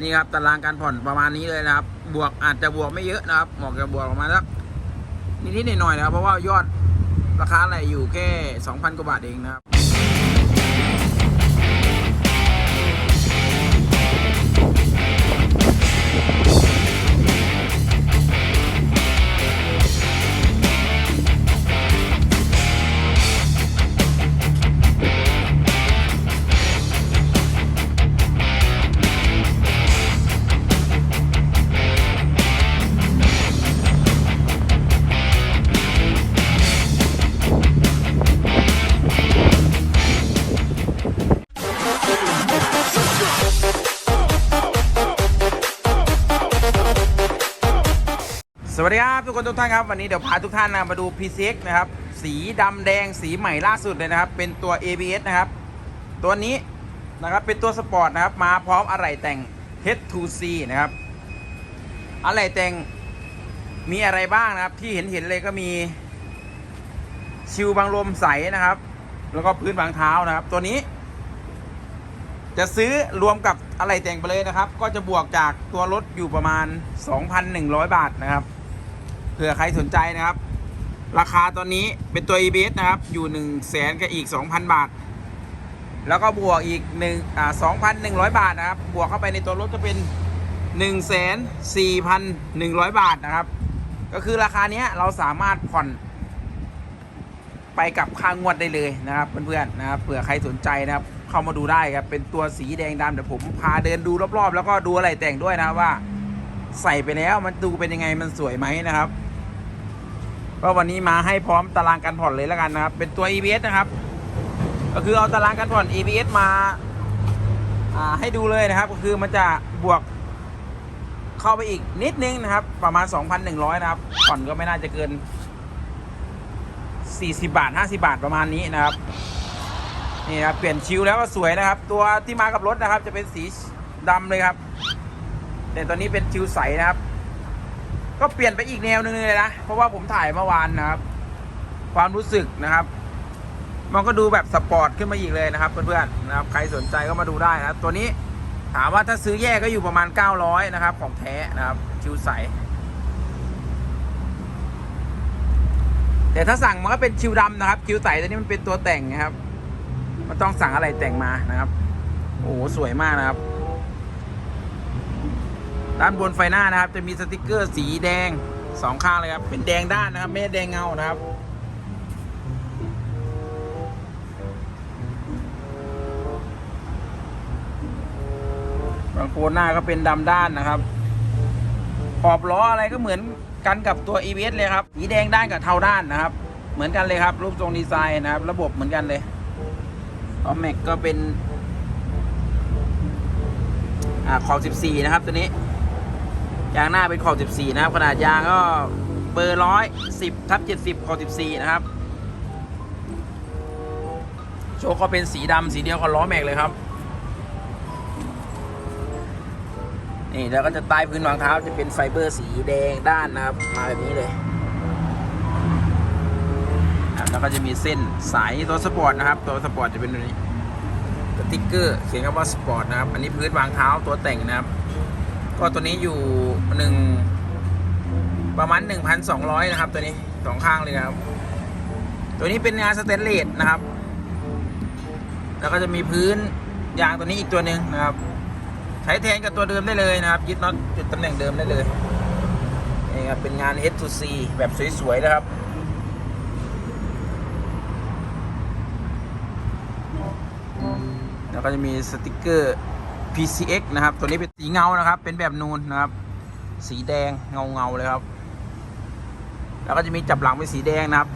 นี่ครับตารางการผ่อนประมาณนี้เลยนะครับ บวกอาจจะบวกไม่เยอะนะครับเหมาะกับบวกประมาณสักนิดๆหน่อยๆนะครับ เพราะว่ายอดราคาอะไรอยู่แค่ 2,000 กว่าบาทเองนะครับ วัสดีครับทุกคนทุกท่านครับวันนี้เดี๋ยวพาทุกท่านนะมาดู PCX นะครับสีดำแดงสีใหม่ล่าสุดเลยนะครับ เป็นตัว ABS นะครับตัวนี้นะครับเป็นตัวสปอร์ตนะครับมาพร้อมอะไหล่แต่ง H2C นะครับอะไหล่แต่งมีอะไรบ้างนะครับที่เห็นเห็นเลยก็มีชิวบังลมใสนะครับ แล้วก็พื้นบางเท้านะครับ ตัวนี้ จะซื้อรวมกับอะไรแต่งไปเลยนะครับ ก็จะบวกจากตัวรถอยู่ประมาณ 2,100 บาทนะครับ เผื่อใครสนใจนะครับ ราคาตอนนี้เป็นตัว EBS นะครับอยู่1 0 0 0 0แสนกับอีก 2,000 บาท แล้วก็บวกอีก1อ่า2,100บาทนะครับ บวกเข้าไปในตัวรถจะเป็น1 4 1 0 0บาทนะครับ ก็คือราคาเนี้ยเราสามารถผ่อนไปกับค่างวดได้เลยนะครับเพื่อนๆนะครับเผื่อใครสนใจนะครับ เข้ามาดูได้ครับเป็นตัวสีแดงดำเดี๋ยวผมพาเดินดูรอบๆ แล้วก็ดูอะไรแต่งด้วยนะว่า ใส่ไปแล้วมันดูเป็นยังไงมันสวยไหมนะครับ ก็วันนี้มาให้พร้อมตารางการผ่อนเลยแล้วกันนะครับ เป็นตัว EBS นะครับ ก็คือเอาตารางการผ่อน EBS มาให้ดูเลยนะครับ ก็คือมันจะบวกเข้าไปอีกนิดนึงนะครับ ประมาณ 2,100 นะครับ ผ่อนก็ไม่น่าจะเกิน 40 บาท 50 บาทประมาณนี้นะครับนี่ครับเปลี่ยนชิวแล้วก็สวยนะครับ ตัวที่มากับรถนะครับ จะเป็นสีดำเลยครับ แต่ตอนนี้เป็นชิวใสนะครับ ก็เปลี่ยนไปอีกแนวหนึ่งเลยนะเพราะว่าผมถ่ายเมื่อวานนะครับ ความรู้สึกนะครับ มันก็ดูแบบสปอร์ตขึ้นมาอีกเลยนะครับเพื่อนๆนะครับ ใครสนใจก็มาดูได้นะครับ ตัวนี้ถามว่าถ้าซื้อแยกก็อยู่ประมาณ 900 นะครับ ของแท้นะครับชิวใสแต่ถ้าสั่งมันก็เป็นชิวดำนะครับชิวใสตัวนี้มันเป็นตัวแต่งนะครับ มันต้องสั่งอะไรแต่งมานะครับ โอ้โหสวยมากนะครับ ด้านบนไฟหน้านะครับ จะมีสติกเกอร์สีแดงสองข้างเลยครับ เป็นแดงด้านนะครับ ไม่แดงเงานะครับ บางโคนหน้าก็เป็นดำด้านนะครับ ขอบล้ออะไรก็เหมือนกันกับตัว EVS เลยครับ สีแดงด้านกับเทาด้านนะครับ เหมือนกันเลยครับ รูปทรงดีไซน์นะครับ ระบบเหมือนกันเลยออแม็กก็เป็นอขอบ 14 นะครับตัวนี้ ยางหน้าเป็นขอบ 14 นะครับ ขนาดยางก็เบอร์ร้อยสิบทับ70ขอบ14 นะครับ โชว์ก็เป็นสีดำสีเดียวกับล้อแม็กเลยครับ นี่แล้วก็จะใต้พื้นวางเท้าจะเป็นไฟเบอร์สีแดงด้านนะครับ มาแบบนี้เลยแล้วก็จะมีเส้นสายตัวสปอร์ตนะครับ ตัวสปอร์ตจะเป็นแบบนี้สติ๊กเกอร์เขียนคำว่าสปอร์ตนะครับ อันนี้พื้นวางเท้าตัวแต่งนะครับ ก็ตัวนี้อยู่หนึ่งประมาณ 1,200 นะครับ ตัวนี้สองข้างเลยนะครับ ตัวนี้เป็นงานสเตนเลสนะครับ แล้วก็จะมีพื้นยางตัวนี้อีกตัวหนึ่งนะครับ ใช้แทนกับตัวเดิมได้เลยนะครับ ยึดน็อตจุดตำแหน่งเดิมได้เลยนี่ครับเป็นงาน H2C แบบสวยๆนะครับแล้วก็จะมีสติกเกอร์ PCX นะครับ ตัวนี้เป็นสีเงานะครับ เป็นแบบนูนนะครับ สีแดงเงาเงาๆเลยครับ แล้วก็จะมีจับหลังเป็นสีแดงนะครับ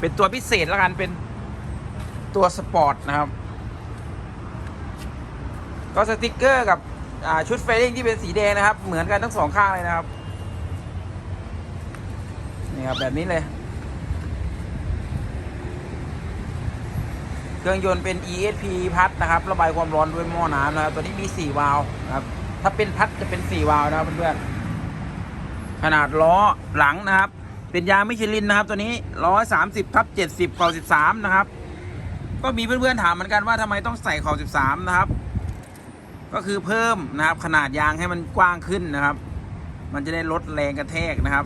เป็นตัวพิเศษแล้วกันเป็นตัวสปอร์ตนะครับ ก็สติกเกอร์กับชุดเฟรนที่เป็นสีแดงนะครับ เหมือนกันทั้งสองข้างเลยนะครับ นี่ครับแบบนี้เลย ครื่องยนต์เป็น ESP พัดนะครับ ระบายความร้อนด้วยหม้อน้ำนะครับ ตัวนี้มี 4 วาล์วนะครับ ถ้าเป็นพัดจะเป็น 4 วาล์วนะครับเพื่อนๆ ขนาดล้อหลังนะครับ เป็นยางมิชลินนะครับ ตัวนี้ 130ทับ70ขอบ13 นะครับ ก็มีเพื่อนๆถามเหมือนกันว่าทำไมต้องใส่ขอบ13 นะครับ ก็คือเพิ่มนะครับ ขนาดยางให้มันกว้างขึ้นนะครับ มันจะได้ลดแรงกระแทกนะครับ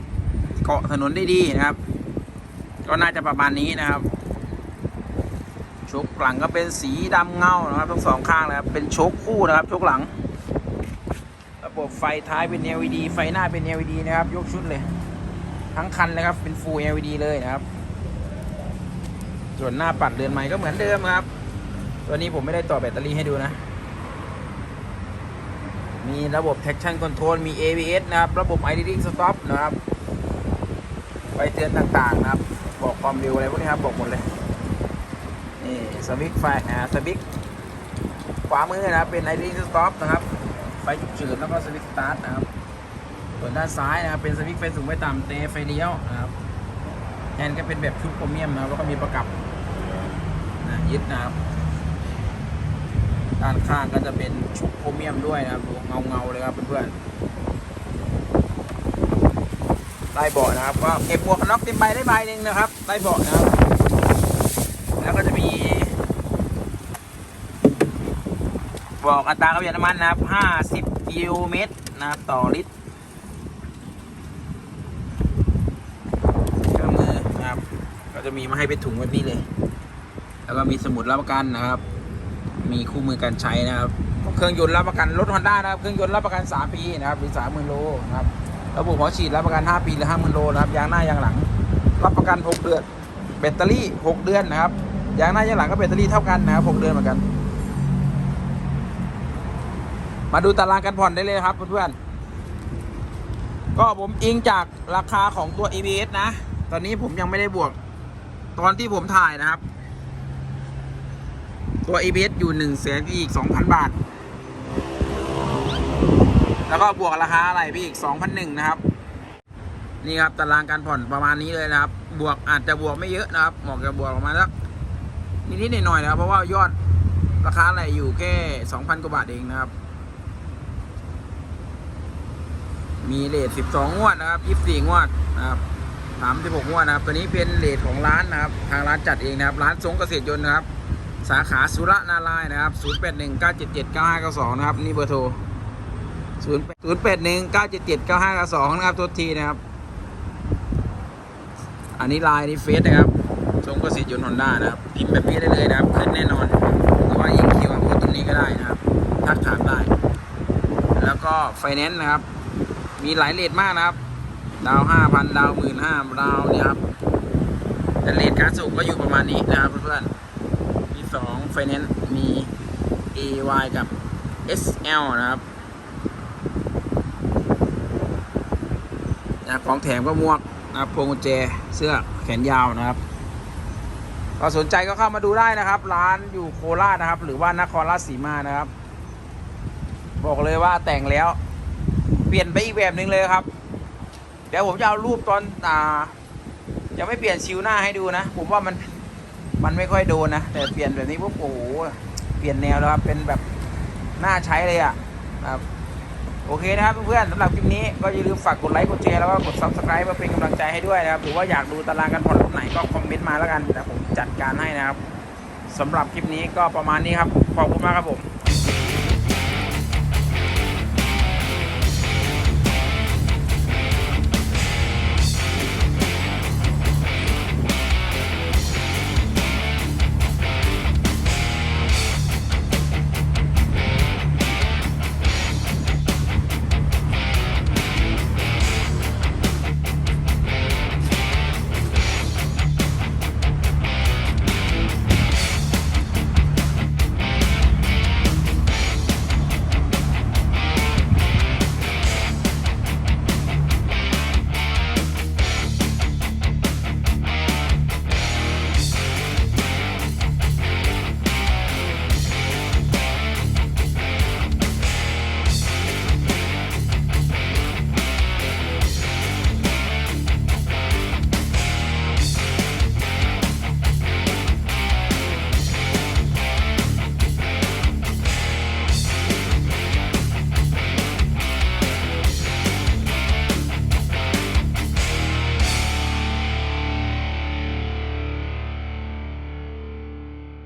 เกาะถนนได้ดีนะครับ ก็น่าจะประมาณนี้นะครับ ชคหลังก็เป็นสีดำเงานะครับทั้งสองข้างนะครับเป็นชคคู่นะครับชคหลัง ระบบไฟท้ายเป็น LED ไฟหน้าเป็น LED นะครับ ยกชุดเลย ทั้งคันเลยครับเป็น Full LED เลยนะครับ ส่วนหน้าปัดเรือนใหม่ก็เหมือนเดิมครับ ตัวนี้ผมไม่ได้ต่อแบตเตอรี่ให้ดูนะ มีระบบ traction control มี ABS นะครับ ระบบ idling stop นะครับไฟเตือนต่างๆนะครับ บอกความเร็วอะไรพวกนี้ครับบอกหมดเลย นี่สวิตไฟอ่าสวิตขวามือนะครับเป็น idling stop นะครับไฟฉุกเฉินแล้วก็สวิตสตาร์ทนะครับส่วนด้านซ้ายนะครับเป็นสวิตไฟสูงไฟต่ำเตะไฟเลี้ยวนะครับแฮนด์ก็เป็นแบบชุดโครเมียมนะครับแล้วก็มีประกับนะยึดนะครับด้านข้างก็จะเป็นชุดโครเมียมด้วยนะครับเงาเงาๆเลยครับเพื่อนๆใต้เบาะนะครับก็เก็บหมวกกันน็อกเต็มใบได้ใบหนึ่งนะครับใต้เบาะนะครับ ก็จะมี บอกอัตราการประหยัดน้ำมันนะครับ50กิโลเมตรนะครับต่อลิตรเครื่องมือนะครับ ก็จะมีมาให้เป็นถุงแบบนี้เลย แล้วก็มีสมุดรับประกันนะครับ มีคู่มือการใช้นะครับ เครื่องยนต์รับประกันรถฮอนด้านะครับ เครื่องยนต์รับประกัน3ปีนะครับหรือ30,000โลนะครับ ระบบหัวฉีดรับประกัน5ปีหรือ50,000โลนะครับ ยางหน้ายางหลัง รับประกัน6เดือนแบตเตอรี่ 6 เดือนนะครับ ยางหน้ายางหลังก็แบตเตอรี่เท่ากันนะครับ6เดือนเหมือนกัน มาดูตารางการผ่อนได้เลยครับเพื่อนๆก็ผมอิงจากราคาของตัว ABS นะ ตอนนี้ผมยังไม่ได้บวก ตอนที่ผมถ่ายนะครับ ตัว ABS อยู่1นึ่งแสนอีก2,000 บาท แล้วก็บวกราคาอะไรพี่อีก2,001นะครับนี่ครับตารางการผ่อนประมาณนี้เลยนะครับ บวกอาจจะบวกไม่เยอะนะครับหมอกจะบวกออกมาณสัก นิดๆหน่อยๆนะครับ เพราะว่ายอดราคาอะไรอยู่แค่2,000กว่าบาทเองนะครับ มีเลท12งวดนะครับ24งวดนะครับ36งวดนะครับ ตัวนี้เป็นเลทของร้านนะครับ ทางร้านจัดเองนะครับ ร้านทรงเกษตรยนต์นะครับ สาขาสุรนารายนะครับ0819779592นะครับ นี่เบอร์โทร0819779592นะครับตัวทีนะครับ อันนี้ไลน์นี่เฟซนะครับ ทรงเกษตรยนต์ฮอนด้านะครับ พิมพ์แบบนี้ได้เลยนะครับ ขึ้นแน่นอน หรือว่ายิงคิวอาร์โค้ดตรงนี้ก็ได้นะครับ ทักถามได้ แล้วก็ไฟแนนซ์นะครับ มีหลายเลทมากนะครับ ดาวห้าพันดาวหมื่นห้าดาวเนี่ยครับ แต่เลทการส่งก็อยู่ประมาณนี้นะครับเพื่อนๆ มีสองไฟแนนซ์ มี AY กับ SL นะครับนะของแถมก็มวกนะครับพวงกุญแจเสื้อแขนยาวนะครับ ก็สนใจก็เข้ามาดูได้นะครับ ร้านอยู่โคราชนะครับ หรือว่านครราชสีมานะครับ บอกเลยว่าแต่งแล้ว เปลี่ยนไปอีกแบบหนึ่งเลยครับ เดี๋ยวผมจะเอารูปตอนอ่าจะไม่เปลี่ยนชิวหน้าให้ดูนะ ผมว่ามันมันไม่ค่อยโดนนะ แต่เปลี่ยนแบบนี้ปุ๊บโอ้โหเปลี่ยนแนวแล้วครับเป็นแบบน่าใช้เลยอะ่ะครับ โอเคนะครับเพื่อนๆสำหรับคลิปนี้ก็อย่าลืมฝากกดไลค์กดแชร์แล้วก็กด subscribe เพื่อเป็นกำลังใจให้ด้วยนะครับหรือว่าอยากดูตารางการผ่อนรถไหนก็คอมเมนต์มาแล้วกันแต่ผมจัดการให้นะครับสำหรับคลิปนี้ก็ประมาณนี้ครับขอบคุณมากครับผม